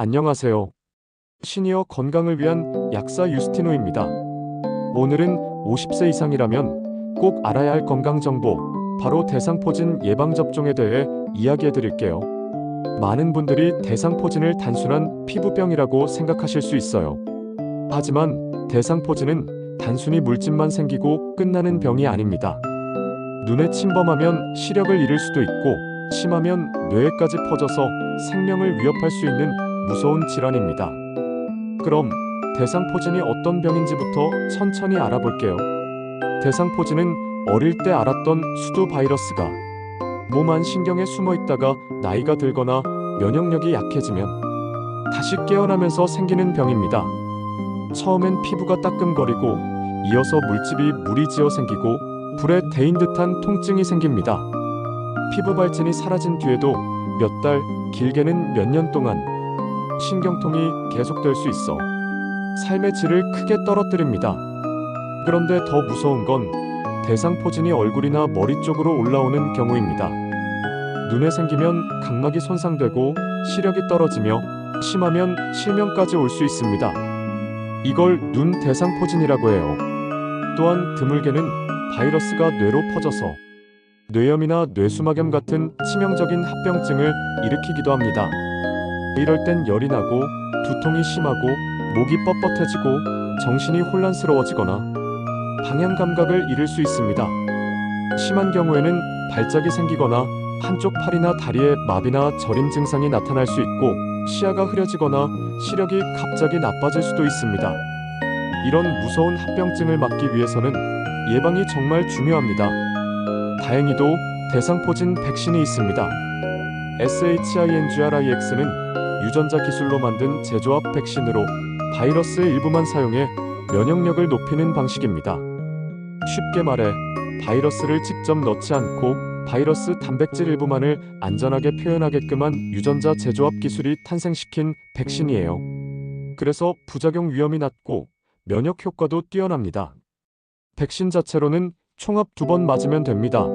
안녕하세요. 시니어 건강을 위한 약사 유스티노입니다. 오늘은 50세 이상이라면 꼭 알아야 할 건강 정보, 바로 대상포진 예방접종에 대해 이야기해 드릴게요. 많은 분들이 대상포진을 단순한 피부병이라고 생각하실 수 있어요. 하지만 대상포진은 단순히 물집만 생기고 끝나는 병이 아닙니다. 눈에 침범하면 시력을 잃을 수도 있고 심하면 뇌에까지 퍼져서 생명을 위협할 수 있는 무서운 질환입니다. 그럼 대상포진이 어떤 병인지부터 천천히 알아볼게요. 대상포진은 어릴 때 알았던 수두 바이러스가 몸 안 신경에 숨어 있다가 나이가 들거나 면역력이 약해지면 다시 깨어나면서 생기는 병입니다. 처음엔 피부가 따끔거리고 이어서 물집이 무리지어 생기고 불에 데인 듯한 통증이 생깁니다. 피부 발진이 사라진 뒤에도 몇 달, 길게는 몇 년 동안 신경통이 계속될 수 있어 삶의 질을 크게 떨어뜨립니다. 그런데 더 무서운 건 대상포진이 얼굴이나 머리 쪽으로 올라오는 경우입니다. 눈에 생기면 각막이 손상되고 시력이 떨어지며 심하면 실명까지 올 수 있습니다. 이걸 눈 대상포진이라고 해요. 또한 드물게는 바이러스가 뇌로 퍼져서 뇌염이나 뇌수막염 같은 치명적인 합병증을 일으키기도 합니다. 이럴 땐 열이 나고 두통이 심하고 목이 뻣뻣해지고 정신이 혼란스러워지거나 방향 감각을 잃을 수 있습니다. 심한 경우에는 발작이 생기거나 한쪽 팔이나 다리에 마비나 저림 증상이 나타날 수 있고 시야가 흐려지거나 시력이 갑자기 나빠질 수도 있습니다. 이런 무서운 합병증을 막기 위해서는 예방이 정말 중요합니다. 다행히도 대상포진 백신이 있습니다. SHINGRIX는 유전자 기술로 만든 제조합 백신으로 바이러스의 일부만 사용해 면역력을 높이는 방식입니다. 쉽게 말해 바이러스를 직접 넣지 않고 바이러스 단백질 일부만을 안전하게 표현하게끔 한 유전자 제조합 기술이 탄생시킨 백신이에요. 그래서 부작용 위험이 낮고 면역 효과도 뛰어납니다. 백신 자체로는 총합 두 번 맞으면 됩니다.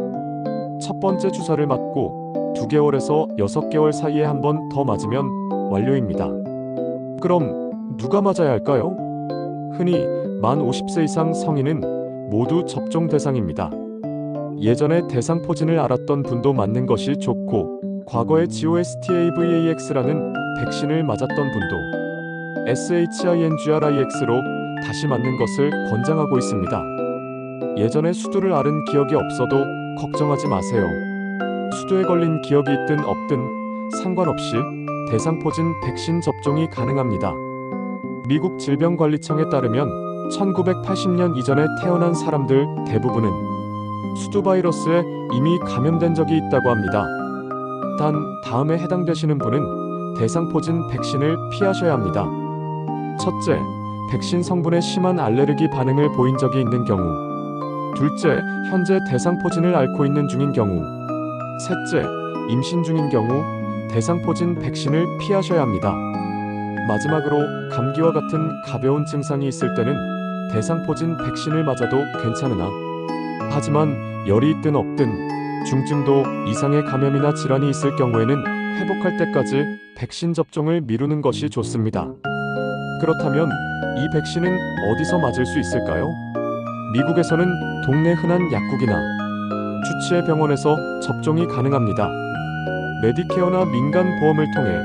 첫 번째 주사를 맞고 2개월에서 6개월 사이에 한 번 더 맞으면 완료입니다. 그럼 누가 맞아야 할까요? 흔히 만 50세 이상 성인은 모두 접종 대상입니다. 예전에 대상 포진을 알았던 분도 맞는 것이 좋고 과거에 GOSTAVAX라는 백신을 맞았던 분도 SHINGRIX로 다시 맞는 것을 권장하고 있습니다. 예전에 수두를 앓은 기억이 없어도 걱정하지 마세요. 수두에 걸린 기억이 있든 없든 상관없이 대상포진 백신 접종이 가능합니다. 미국 질병관리청에 따르면 1980년 이전에 태어난 사람들 대부분은 수두 바이러스에 이미 감염된 적이 있다고 합니다. 단 다음에 해당되시는 분은 대상포진 백신을 피하셔야 합니다. 첫째, 백신 성분에 심한 알레르기 반응을 보인 적이 있는 경우. 둘째, 현재 대상포진을 앓고 있는 중인 경우. 셋째, 임신 중인 경우 대상포진 백신을 피하셔야 합니다. 마지막으로 감기와 같은 가벼운 증상이 있을 때는 대상포진 백신을 맞아도 괜찮으나 하지만 열이 있든 없든 중증도 이상의 감염이나 질환이 있을 경우에는 회복할 때까지 백신 접종을 미루는 것이 좋습니다. 그렇다면 이 백신은 어디서 맞을 수 있을까요? 미국에서는 동네 흔한 약국이나 주치의 병원에서 접종이 가능합니다. 메디케어나 민간 보험을 통해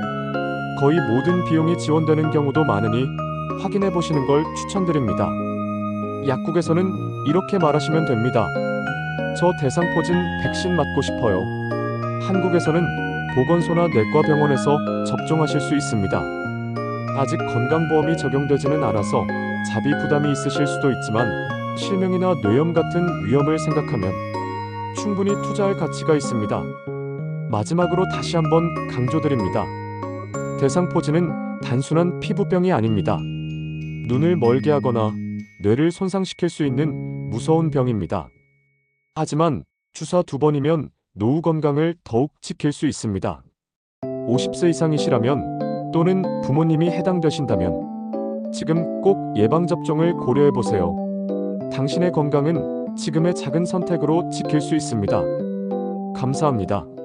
거의 모든 비용이 지원되는 경우도 많으니 확인해 보시는 걸 추천드립니다. 약국에서는 이렇게 말하시면 됩니다. 저 대상포진 백신 맞고 싶어요. 한국에서는 보건소나 내과병원에서 접종하실 수 있습니다. 아직 건강보험이 적용되지는 않아서 자비 부담이 있으실 수도 있지만 실명이나 뇌염 같은 위험을 생각하면 충분히 투자할 가치가 있습니다. 마지막으로 다시 한번 강조드립니다. 대상포진은 단순한 피부병이 아닙니다. 눈을 멀게 하거나 뇌를 손상시킬 수 있는 무서운 병입니다. 하지만 주사 두 번이면 노후 건강을 더욱 지킬 수 있습니다. 50세 이상이시라면 또는 부모님이 해당되신다면 지금 꼭 예방접종을 고려해 보세요. 당신의 건강은 지금의 작은 선택으로 지킬 수 있습니다. 감사합니다.